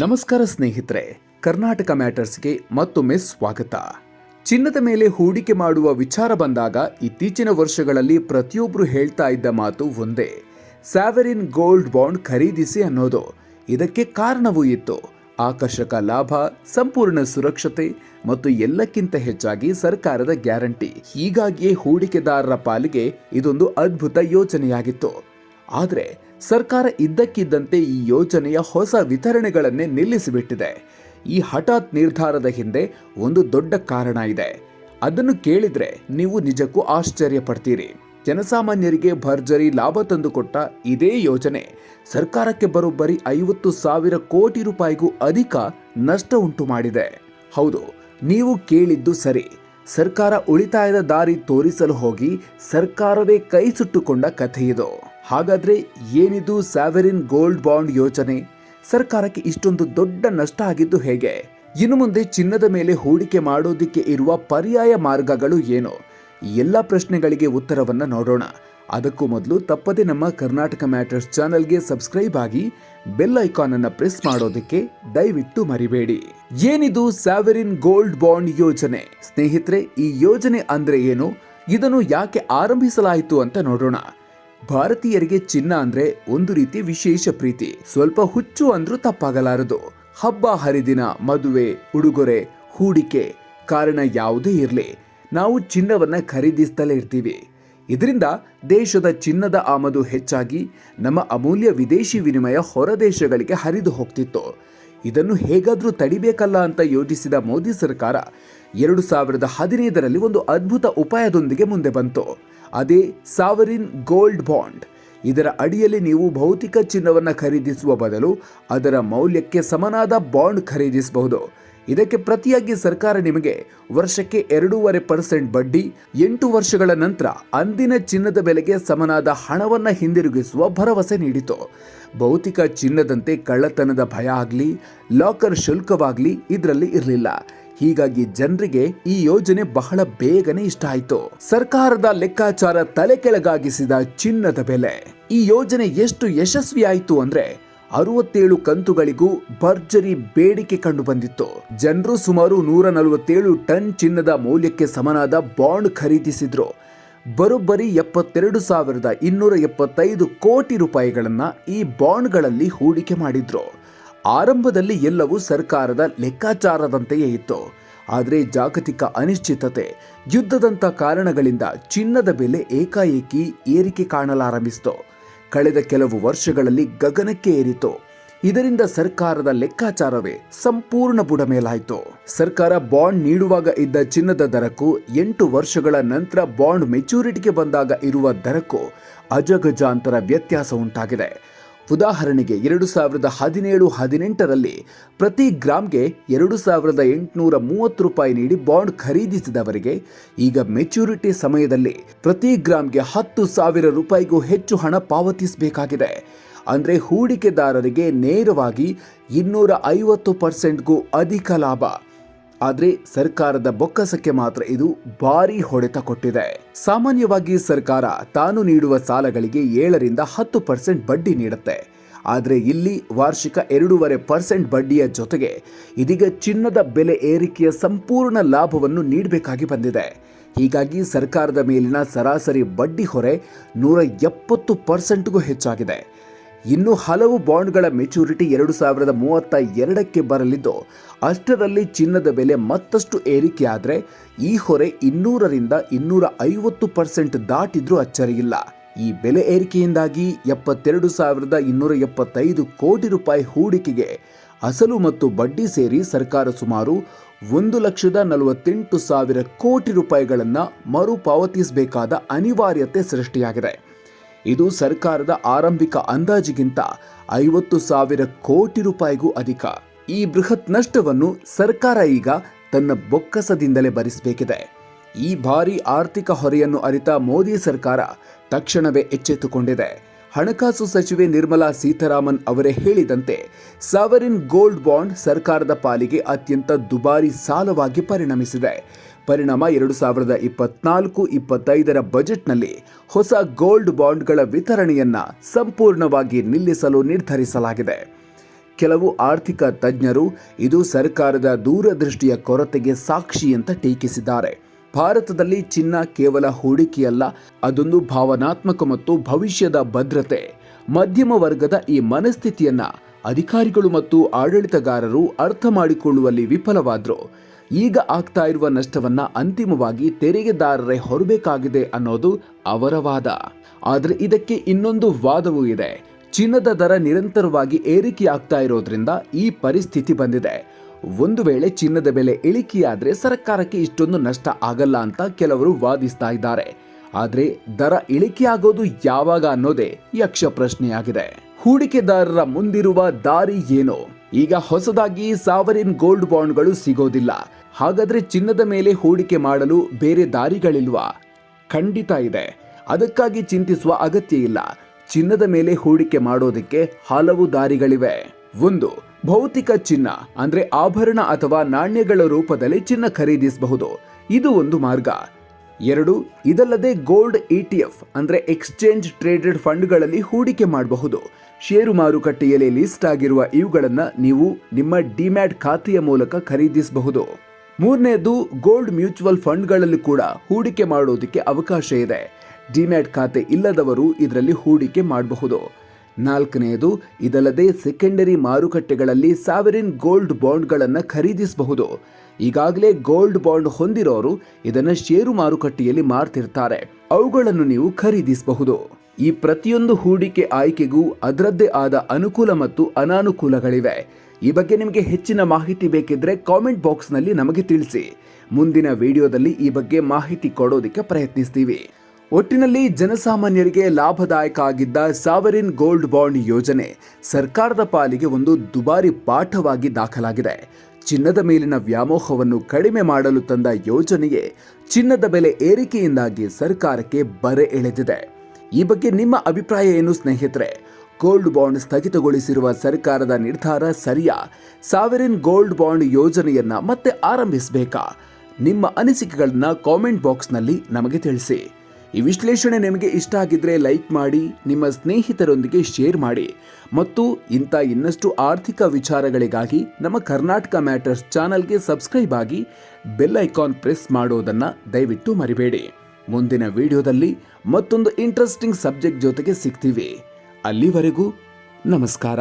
ನಮಸ್ಕಾರ ಸ್ನೇಹಿತರೆ, ಕರ್ನಾಟಕ ಮ್ಯಾಟರ್ಸ್ಗೆ ಮತ್ತೊಮ್ಮೆ ಸ್ವಾಗತ. ಚಿನ್ನದ ಮೇಲೆ ಹೂಡಿಕೆ ಮಾಡುವ ವಿಚಾರ ಬಂದಾಗ ಇತ್ತೀಚಿನ ವರ್ಷಗಳಲ್ಲಿ ಪ್ರತಿಯೊಬ್ಬರು ಹೇಳ್ತಾ ಇದ್ದ ಮಾತು ಒಂದೇ, ಸ್ಯಾವರಿನ್ ಗೋಲ್ಡ್ ಬಾಂಡ್ ಖರೀದಿಸಿ ಅನ್ನೋದು. ಇದಕ್ಕೆ ಕಾರಣವೂ ಇತ್ತು. ಆಕರ್ಷಕ ಲಾಭ, ಸಂಪೂರ್ಣ ಸುರಕ್ಷತೆ ಮತ್ತು ಎಲ್ಲಕ್ಕಿಂತ ಹೆಚ್ಚಾಗಿ ಸರ್ಕಾರದ ಗ್ಯಾರಂಟಿ. ಹೀಗಾಗಿಯೇ ಹೂಡಿಕೆದಾರರ ಪಾಲಿಗೆ ಇದೊಂದು ಅದ್ಭುತ ಯೋಜನೆಯಾಗಿತ್ತು ಆದರೆ ಸರ್ಕಾರ ಇದ್ದಕ್ಕಿದ್ದಂತೆ ಈ ಯೋಜನೆಯ ಹೊಸ ವಿತರಣೆಗಳನ್ನೇ ನಿಲ್ಲಿಸಿಬಿಟ್ಟಿದೆ. ಈ ಹಠಾತ್ ನಿರ್ಧಾರದ ಹಿಂದೆ ಒಂದು ದೊಡ್ಡ ಕಾರಣ ಇದೆ. ಅದನ್ನು ಕೇಳಿದರೆ ನೀವು ನಿಜಕ್ಕೂ ಆಶ್ಚರ್ಯ ಪಡ್ತೀರಿ ಜನಸಾಮಾನ್ಯರಿಗೆ ಭರ್ಜರಿ ಲಾಭ ತಂದುಕೊಟ್ಟ ಇದೇ ಯೋಜನೆ ಸರ್ಕಾರಕ್ಕೆ ಬರೋಬ್ಬರಿ ಐವತ್ತು ಸಾವಿರ ಕೋಟಿ ರೂಪಾಯಿಗೂ ಅಧಿಕ ನಷ್ಟ ಉಂಟು ಮಾಡಿದೆ. ಹೌದು, ನೀವು ಕೇಳಿದ್ದು ಸರಿ. ಸರ್ಕಾರ ಉಳಿತಾಯದ ದಾರಿ ತೋರಿಸಲು ಹೋಗಿ ಸರ್ಕಾರವೇ ಕೈ ಸುಟ್ಟುಕೊಂಡ ಕಥೆಯಿದು ಹಾಗಾದ್ರೆ ಏನಿದು ಸ್ಯಾವೆರಿನ್ ಗೋಲ್ಡ್ ಬಾಂಡ್ ಯೋಜನೆ ಸರ್ಕಾರಕ್ಕೆ ಇಷ್ಟೊಂದು ದೊಡ್ಡ ನಷ್ಟ ಆಗಿದ್ದು ಹೇಗೆ? ಇನ್ನು ಮುಂದೆ ಚಿನ್ನದ ಮೇಲೆ ಹೂಡಿಕೆ ಮಾಡೋದಿಕ್ಕೆ ಇರುವ ಪರ್ಯಾಯ ಮಾರ್ಗಗಳು ಏನು? ಎಲ್ಲ ಪ್ರಶ್ನೆಗಳಿಗೆ ಉತ್ತರವನ್ನ ನೋಡೋಣ. ಅದಕ್ಕೂ ಮೊದಲು ತಪ್ಪದೆ ನಮ್ಮ ಕರ್ನಾಟಕ ಮ್ಯಾಟರ್ಸ್ ಚಾನೆಲ್ಗೆ ಸಬ್ಸ್ಕ್ರೈಬ್ ಆಗಿ ಬೆಲ್ ಐಕಾನ್ ಅನ್ನ ಪ್ರೆಸ್ ಮಾಡೋದಕ್ಕೆ ದಯವಿಟ್ಟು ಮರಿಬೇಡಿ. ಏನಿದು ಸ್ಯಾವೆರಿನ್ ಗೋಲ್ಡ್ ಬಾಂಡ್ ಯೋಜನೆ ಸ್ನೇಹಿತರೆ, ಈ ಯೋಜನೆ ಅಂದ್ರೆ ಏನು? ಇದನ್ನು ಯಾಕೆ ಆರಂಭಿಸಲಾಯಿತು ಅಂತ ನೋಡೋಣ. ಭಾರತೀಯರಿಗೆ ಚಿನ್ನ ಅಂದ್ರೆ ಒಂದು ರೀತಿ ವಿಶೇಷ ಪ್ರೀತಿ. ಸ್ವಲ್ಪ ಹುಚ್ಚು ಅಂದ್ರೂ ತಪ್ಪಾಗಲಾರದು. ಹಬ್ಬ, ಹರಿದಿನ, ಮದುವೆ, ಉಡುಗೊರೆ, ಹೂಡಿಕೆ ಕಾರಣ ಯಾವುದೇ ಇರಲಿ. ನಾವು ಚಿನ್ನವನ್ನ ಖರೀದಿಸ್ತಲೇ ಇರ್ತೀವಿ. ಇದರಿಂದ ದೇಶದ ಚಿನ್ನದ ಆಮದು ಹೆಚ್ಚಾಗಿ ನಮ್ಮ ಅಮೂಲ್ಯ ವಿದೇಶಿ ವಿನಿಮಯ ಹೊರ ದೇಶಗಳಿಗೆ ಹರಿದು ಹೋಗ್ತಿತ್ತು. ಇದನ್ನು ಹೇಗಾದರೂ ತಡಿಬೇಕಲ್ಲ ಅಂತ ಯೋಜಿಸಿದ ಮೋದಿ ಸರ್ಕಾರ ಎರಡು ಸಾವಿರದ ಹದಿನೈದರಲ್ಲಿ ಒಂದು ಅದ್ಭುತ ಉಪಾಯದೊಂದಿಗೆ ಮುಂದೆ ಬಂತು. ಅದೇ ಸಾವರಿನ್ ಗೋಲ್ಡ್ ಬಾಂಡ್. ಇದರ ಅಡಿಯಲ್ಲಿ ನೀವು ಭೌತಿಕ ಚಿನ್ನವನ್ನು ಖರೀದಿಸುವ ಬದಲು ಅದರ ಮೌಲ್ಯಕ್ಕೆ ಸಮನಾದ ಬಾಂಡ್ ಖರೀದಿಸಬಹುದು. ಇದಕ್ಕೆ ಪ್ರತಿಯಾಗಿ ಸರ್ಕಾರ ನಿಮಗೆ ವರ್ಷಕ್ಕೆ ಎರಡೂವರೆ ಪರ್ಸೆಂಟ್ ಬಡ್ಡಿ, ಎಂಟು ವರ್ಷಗಳ ನಂತರ ಅಂದಿನ ಚಿನ್ನದ ಬೆಲೆಗೆ ಸಮನಾದ ಹಣವನ್ನು ಹಿಂದಿರುಗಿಸುವ ಭರವಸೆ ನೀಡಿತು. ಭೌತಿಕ ಚಿನ್ನದಂತೆ ಕಳ್ಳತನದ ಭಯ ಆಗಲಿ, ಲಾಕರ್ ಶುಲ್ಕವಾಗಲಿ ಇದರಲ್ಲಿ ಇರಲಿಲ್ಲ. ಹೀಗಾಗಿ ಜನರಿಗೆ ಈ ಯೋಜನೆ ಬಹಳ ಬೇಗನೆ ಇಷ್ಟ ಆಯಿತು. ಸರ್ಕಾರದ ಲೆಕ್ಕಾಚಾರ ತಲೆ ಕೆಳಗಾಗಿಸಿದ ಚಿನ್ನದ ಬೆಲೆ. ಈ ಯೋಜನೆ ಎಷ್ಟು ಯಶಸ್ವಿಯಾಯಿತು ಅಂದ್ರೆ ಅರವತ್ತೇಳು ಕಂತುಗಳಿಗೂ ಭರ್ಜರಿ ಬೇಡಿಕೆ ಕಂಡು ಬಂದಿತ್ತು. ಜನರು ಸುಮಾರು ನೂರ ನಲವತ್ತೇಳು ಟನ್ ಚಿನ್ನದ ಮೌಲ್ಯಕ್ಕೆ ಸಮನಾದ ಬಾಂಡ್ ಖರೀದಿಸಿದ್ರು. ಬರೋಬ್ಬರಿ ಎಪ್ಪತ್ತೆರಡು ಸಾವಿರದ ಇನ್ನೂರ ಎಪ್ಪತ್ತೈದು ಕೋಟಿ ರೂಪಾಯಿಗಳನ್ನ ಈ ಬಾಂಡ್ಗಳಲ್ಲಿ ಹೂಡಿಕೆ ಮಾಡಿದ್ರು. ಆರಂಭದಲ್ಲಿ ಎಲ್ಲವೂ ಸರ್ಕಾರದ ಲೆಕ್ಕಾಚಾರದಂತೆಯೇ ಇತ್ತು. ಆದರೆ ಜಾಗತಿಕ ಅನಿಶ್ಚಿತತೆ, ಯುದ್ಧದಂಥ ಕಾರಣಗಳಿಂದ ಚಿನ್ನದ ಬೆಲೆ ಏಕಾಏಕಿ ಏರಿಕೆ ಕಾಣಲಾರಂಭಿಸಿತು. ಕಳೆದ ಕೆಲವು ವರ್ಷಗಳಲ್ಲಿ ಗಗನಕ್ಕೆ ಏರಿತು. ಇದರಿಂದ ಸರ್ಕಾರದ ಲೆಕ್ಕಾಚಾರವೇ ಸಂಪೂರ್ಣ ಬುಡಮೇಲಾಯಿತು. ಸರ್ಕಾರ ಬಾಂಡ್ ನೀಡುವಾಗ ಇದ್ದ ಚಿನ್ನದ ದರಕ್ಕೂ ಎಂಟು ವರ್ಷಗಳ ನಂತರ ಬಾಂಡ್ ಮೆಚುರಿಟಿಗೆ ಬಂದಾಗ ಇರುವ ದರಕ್ಕೂ ಅಜಗಜಾಂತರ ವ್ಯತ್ಯಾಸ ಉಂಟಾಗಿದೆ. ಉದಾಹರಣೆಗೆ ಎರಡು ಸಾವಿರದ ಹದಿನೇಳು, ಹದಿನೆಂಟರಲ್ಲಿ ಪ್ರತಿ ಗ್ರಾಮ್ಗೆ ಎರಡು ಸಾವಿರದ ಎಂಟುನೂರ ಮೂವತ್ತು ರೂಪಾಯಿ ನೀಡಿ ಬಾಂಡ್ ಖರೀದಿಸಿದವರಿಗೆ ಈಗ ಮೆಚುರಿಟಿ ಸಮಯದಲ್ಲಿ ಪ್ರತಿ ಗ್ರಾಮ್ಗೆ ಹತ್ತು ಸಾವಿರ ರೂಪಾಯಿಗೂ ಹೆಚ್ಚು ಹಣ ಪಾವತಿಸಬೇಕಾಗಿದೆ. ಅಂದರೆ ಹೂಡಿಕೆದಾರರಿಗೆ ನೇರವಾಗಿ ಇನ್ನೂರ ಐವತ್ತು ಪರ್ಸೆಂಟ್ಗೂ ಅಧಿಕ ಲಾಭ. ಆದರೆ ಸರ್ಕಾರದ ಬೊಕ್ಕಸಕ್ಕೆ ಮಾತ್ರ ಇದು ಭಾರಿ ಹೊಡೆತ ಕೊಟ್ಟಿದೆ. ಸಾಮಾನ್ಯವಾಗಿ ಸರ್ಕಾರ ತಾನು ನೀಡುವ ಸಾಲಗಳಿಗೆ ಏಳರಿಂದ ಹತ್ತು ಪರ್ಸೆಂಟ್ ಬಡ್ಡಿ ನೀಡುತ್ತೆ. ಆದರೆ ಇಲ್ಲಿ ವಾರ್ಷಿಕ ಎರಡೂವರೆ ಪರ್ಸೆಂಟ್ ಬಡ್ಡಿಯ ಜೊತೆಗೆ ಇದೀಗ ಚಿನ್ನದ ಬೆಲೆ ಏರಿಕೆಯ ಸಂಪೂರ್ಣ ಲಾಭವನ್ನು ನೀಡಬೇಕಾಗಿ ಬಂದಿದೆ. ಹೀಗಾಗಿ ಸರ್ಕಾರದ ಮೇಲಿನ ಸರಾಸರಿ ಬಡ್ಡಿ ಹೊರೆ ನೂರ ಎಪ್ಪತ್ತು ಪರ್ಸೆಂಟ್ಗೂ ಹೆಚ್ಚಾಗಿದೆ. ಇನ್ನು ಹಲವು ಬಾಂಡ್ಗಳ ಮೆಚುರಿಟಿ ಎರಡು ಸಾವಿರದ ಮೂವತ್ತ ಎರಡಕ್ಕೆ ಬರಲಿದ್ದು, ಅಷ್ಟರಲ್ಲಿ ಚಿನ್ನದ ಬೆಲೆ ಮತ್ತಷ್ಟು ಏರಿಕೆಯಾದರೆ ಈ ಹೊರೆ ಇನ್ನೂರರಿಂದ ಇನ್ನೂರ ಐವತ್ತು ಪರ್ಸೆಂಟ್ ದಾಟಿದ್ರೂ ಅಚ್ಚರಿಯಿಲ್ಲ. ಈ ಬೆಲೆ ಏರಿಕೆಯಿಂದಾಗಿ ಎಪ್ಪತ್ತೆರಡು ಸಾವಿರದ ಇನ್ನೂರ ಎಪ್ಪತ್ತೈದು ಕೋಟಿ ರೂಪಾಯಿ ಹೂಡಿಕೆಗೆ ಅಸಲು ಮತ್ತು ಬಡ್ಡಿ ಸೇರಿ ಸರ್ಕಾರ ಸುಮಾರು ಒಂದು ಲಕ್ಷದ ನಲವತ್ತೆಂಟು ಸಾವಿರ ಕೋಟಿ ರೂಪಾಯಿಗಳನ್ನು ಮರುಪಾವತಿಸಬೇಕಾದ ಅನಿವಾರ್ಯತೆ ಸೃಷ್ಟಿಯಾಗಿದೆ. ಇದು ಸರ್ಕಾರದ ಆರಂಭಿಕ ಅಂದಾಜಿಗಿಂತ ಐವತ್ತು ಸಾವಿರ ಕೋಟಿ ರೂಪಾಯಿಗೂ ಅಧಿಕ. ಈ ಬೃಹತ್ ನಷ್ಟವನ್ನು ಸರ್ಕಾರ ಈಗ ತನ್ನ ಬೊಕ್ಕಸದಿಂದಲೇ ಭರಿಸಬೇಕಿದೆ. ಈ ಭಾರಿ ಆರ್ಥಿಕ ಹೊರೆಯನ್ನು ಅರಿತ ಮೋದಿ ಸರ್ಕಾರ ತಕ್ಷಣವೇ ಎಚ್ಚೆತ್ತುಕೊಂಡಿದೆ. ಹಣಕಾಸು ಸಚಿವೆ ನಿರ್ಮಲಾ ಸೀತಾರಾಮನ್ ಅವರೇ ಹೇಳಿದಂತೆ, ಸಾವರಿನ್ ಗೋಲ್ಡ್ ಬಾಂಡ್ ಸರ್ಕಾರದ ಪಾಲಿಗೆ ಅತ್ಯಂತ ದುಬಾರಿ ಸಾಲವಾಗಿ ಪರಿಣಮಿಸಿದೆ. ಪರಿಣಾಮ ಎರಡು ಸಾವಿರದ ಇಪ್ಪತ್ನಾಲ್ಕು ಇಪ್ಪತ್ತೈದರ ಬಜೆಟ್ನಲ್ಲಿ ಹೊಸ ಗೋಲ್ಡ್ ಬಾಂಡ್ಗಳ ವಿತರಣೆಯನ್ನ ಸಂಪೂರ್ಣವಾಗಿ ನಿಲ್ಲಿಸಲು ನಿರ್ಧರಿಸಲಾಗಿದೆ. ಕೆಲವು ಆರ್ಥಿಕ ತಜ್ಞರು ಇದು ಸರ್ಕಾರದ ದೂರದೃಷ್ಟಿಯ ಕೊರತೆಗೆ ಸಾಕ್ಷಿ ಅಂತ ಟೀಕಿಸಿದ್ದಾರೆ. ಭಾರತದಲ್ಲಿ ಚಿನ್ನ ಕೇವಲ ಹೂಡಿಕೆಯಲ್ಲ, ಅದೊಂದು ಭಾವನಾತ್ಮಕ ಮತ್ತು ಭವಿಷ್ಯದ ಭದ್ರತೆ. ಮಧ್ಯಮ ವರ್ಗದ ಈ ಮನಸ್ಥಿತಿಯನ್ನ ಅಧಿಕಾರಿಗಳು ಮತ್ತು ಆಡಳಿತಗಾರರು ಅರ್ಥ ಮಾಡಿಕೊಳ್ಳುವಲ್ಲಿ ವಿಫಲವಾದರು. ಈಗ ಆಗ್ತಾ ಇರುವ ನಷ್ಟವನ್ನ ಅಂತಿಮವಾಗಿ ತೆರಿಗೆದಾರರೇ ಹೊರಬೇಕಾಗಿದೆ ಅನ್ನೋದು ಅವರ ವಾದ. ಆದರೆ ಇದಕ್ಕೆ ಇನ್ನೊಂದು ವಾದವೂ ಇದೆ. ಚಿನ್ನದ ದರ ನಿರಂತರವಾಗಿ ಏರಿಕೆಯಾಗ್ತಾ ಇರೋದ್ರಿಂದ ಈ ಪರಿಸ್ಥಿತಿ ಬಂದಿದೆ. ಒಂದು ವೇಳೆ ಚಿನ್ನದ ಬೆಲೆ ಇಳಿಕೆಯಾದರೆ ಸರ್ಕಾರಕ್ಕೆ ಇಷ್ಟೊಂದು ನಷ್ಟ ಆಗಲ್ಲ ಅಂತ ಕೆಲವರು ವಾದಿಸ್ತಾ ಇದ್ದಾರೆ. ಆದರೆ ದರ ಇಳಿಕೆಯಾಗೋದು ಯಾವಾಗ ಅನ್ನೋದೇ ಯಕ್ಷ ಪ್ರಶ್ನೆಯಾಗಿದೆ. ಹೂಡಿಕೆದಾರರ ಮುಂದಿರುವ ದಾರಿ ಏನು? ಈಗ ಹೊಸದಾಗಿ ಸಾವರಿನ್ ಗೋಲ್ಡ್ ಬಾಂಡ್ಗಳು ಸಿಗೋದಿಲ್ಲ. ಹಾಗಾದ್ರೆ ಚಿನ್ನದ ಮೇಲೆ ಹೂಡಿಕೆ ಮಾಡಲು ಬೇರೆ ದಾರಿಗಳಿಲ್ವಾ? ಖಂಡಿತ ಇದೆ. ಅದಕ್ಕಾಗಿ ಚಿಂತಿಸುವ ಅಗತ್ಯ ಇಲ್ಲ. ಚಿನ್ನದ ಮೇಲೆ ಹೂಡಿಕೆ ಮಾಡೋದಕ್ಕೆ ಹಲವು ದಾರಿಗಳಿವೆ. ಒಂದು ಭೌತಿಕ ಚಿನ್ನ, ಅಂದ್ರೆ ಆಭರಣ ಅಥವಾ ನಾಣ್ಯಗಳ ರೂಪದಲ್ಲಿ ಚಿನ್ನ ಖರೀದಿಸಬಹುದು. ಇದು ಒಂದು ಮಾರ್ಗ. ಎರಡು, ಇದಲ್ಲದೆ ಗೋಲ್ಡ್ ಇಟಿಎಫ್ ಅಂದ್ರೆ ಎಕ್ಸ್ಚೇಂಜ್ ಟ್ರೇಡೆಡ್ ಫಂಡ್ಗಳಲ್ಲಿ ಹೂಡಿಕೆ ಮಾಡಬಹುದು. ಷೇರು ಮಾರುಕಟ್ಟೆಯಲ್ಲಿ ಲಿಸ್ಟ್ ಆಗಿರುವ ಇವುಗಳನ್ನು ನೀವು ನಿಮ್ಮ ಡಿಮ್ಯಾಟ್ ಖಾತೆಯ ಮೂಲಕ ಖರೀದಿಸಬಹುದು. ಮೂರನೇದು, ಗೋಲ್ಡ್ ಮ್ಯೂಚುವಲ್ ಫಂಡ್ಗಳಲ್ಲಿ ಕೂಡ ಹೂಡಿಕೆ ಮಾಡೋದಕ್ಕೆ ಅವಕಾಶ ಇದೆ. ಡಿಮ್ಯಾಟ್ ಖಾತೆ ಇಲ್ಲದವರು ಇದರಲ್ಲಿ ಹೂಡಿಕೆ ಮಾಡಬಹುದು. ನಾಲ್ಕನೆಯದು, ಇದಲ್ಲದೆ ಸೆಕೆಂಡರಿ ಮಾರುಕಟ್ಟೆಗಳಲ್ಲಿ ಸಾವರಿನ್ ಗೋಲ್ಡ್ ಬಾಂಡ್ಗಳನ್ನು ಖರೀದಿಸಬಹುದು. ಈಗಾಗಲೇ ಗೋಲ್ಡ್ ಬಾಂಡ್ ಹೊಂದಿರೋರು ಇದನ್ನು ಷೇರು ಮಾರುಕಟ್ಟೆಯಲ್ಲಿ ಮಾರ್ತಿರ್ತಾರೆ. ಅವುಗಳನ್ನು ನೀವು ಖರೀದಿಸಬಹುದು. ಈ ಪ್ರತಿಯೊಂದು ಹೂಡಿಕೆ ಆಯ್ಕೆಗೂ ಅದರದ್ದೇ ಆದ ಅನುಕೂಲ ಮತ್ತು ಅನಾನುಕೂಲಗಳಿವೆ. ಈ ಬಗ್ಗೆ ನಿಮಗೆ ಹೆಚ್ಚಿನ ಮಾಹಿತಿ ಬೇಕಿದ್ರೆ ಕಾಮೆಂಟ್ ಬಾಕ್ಸ್ನಲ್ಲಿ ನಮಗೆ ತಿಳಿಸಿ. ಮುಂದಿನ ವಿಡಿಯೋದಲ್ಲಿ ಈ ಬಗ್ಗೆ ಮಾಹಿತಿ ಕೊಡೋದಕ್ಕೆ ಪ್ರಯತ್ನಿಸ್ತೀವಿ. ಒಟ್ಟಿನಲ್ಲಿ ಜನಸಾಮಾನ್ಯರಿಗೆ ಲಾಭದಾಯಕ ಆಗಿದ್ದ ಸಾವರಿನ್ ಗೋಲ್ಡ್ ಬಾಂಡ್ ಯೋಜನೆ ಸರ್ಕಾರದ ಪಾಲಿಗೆ ಒಂದು ದುಬಾರಿ ಪಾಠವಾಗಿ ದಾಖಲಾಗಿದೆ. ಚಿನ್ನದ ಮೇಲಿನ ವ್ಯಾಮೋಹವನ್ನು ಕಡಿಮೆ ಮಾಡಲು ತಂದ ಯೋಜನೆಯೇ ಚಿನ್ನದ ಬೆಲೆ ಏರಿಕೆಯಿಂದಾಗಿ ಸರ್ಕಾರಕ್ಕೆ ಬರೆ ಎಳೆದಿದೆ. ಈ ಬಗ್ಗೆ ನಿಮ್ಮ ಅಭಿಪ್ರಾಯ ಏನು ಸ್ನೇಹಿತರೆ? ಗೋಲ್ಡ್ ಬಾಂಡ್ ಸ್ಥಗಿತಗೊಳಿಸಿರುವ ಸರ್ಕಾರದ ನಿರ್ಧಾರ ಸರಿಯಾ? ಸಾವರಿನ್ ಗೋಲ್ಡ್ ಬಾಂಡ್ ಯೋಜನೆಯನ್ನ ಮತ್ತೆ ಆರಂಭಿಸಬೇಕಾ? ನಿಮ್ಮ ಅನಿಸಿಕೆಗಳನ್ನ ಕಾಮೆಂಟ್ ಬಾಕ್ಸ್ನಲ್ಲಿ ನಮಗೆ ತಿಳಿಸಿ. ಈ ವಿಶ್ಲೇಷಣೆ ನಿಮಗೆ ಇಷ್ಟ ಆಗಿದ್ರೆ ಲೈಕ್ ಮಾಡಿ, ನಿಮ್ಮ ಸ್ನೇಹಿತರೊಂದಿಗೆ ಶೇರ್ ಮಾಡಿ ಮತ್ತು ಇಂಥ ಇನ್ನಷ್ಟು ಆರ್ಥಿಕ ವಿಚಾರಗಳಿಗಾಗಿ ನಮ್ಮ ಕರ್ನಾಟಕ ಮ್ಯಾಟರ್ಸ್ ಚಾನಲ್ಗೆ ಸಬ್ಸ್ಕ್ರೈಬ್ ಆಗಿ ಬೆಲ್ ಐಕಾನ್ ಪ್ರೆಸ್ ಮಾಡೋದನ್ನು ದಯವಿಟ್ಟು ಮರಿಬೇಡಿ. ಮುಂದಿನ ವಿಡಿಯೋದಲ್ಲಿ ಮತ್ತೊಂದು ಇಂಟ್ರೆಸ್ಟಿಂಗ್ ಸಬ್ಜೆಕ್ಟ್ ಜೊತೆಗೆ ಸಿಗ್ತೀವಿ. ಅಲ್ಲಿವರೆಗೂ ನಮಸ್ಕಾರ.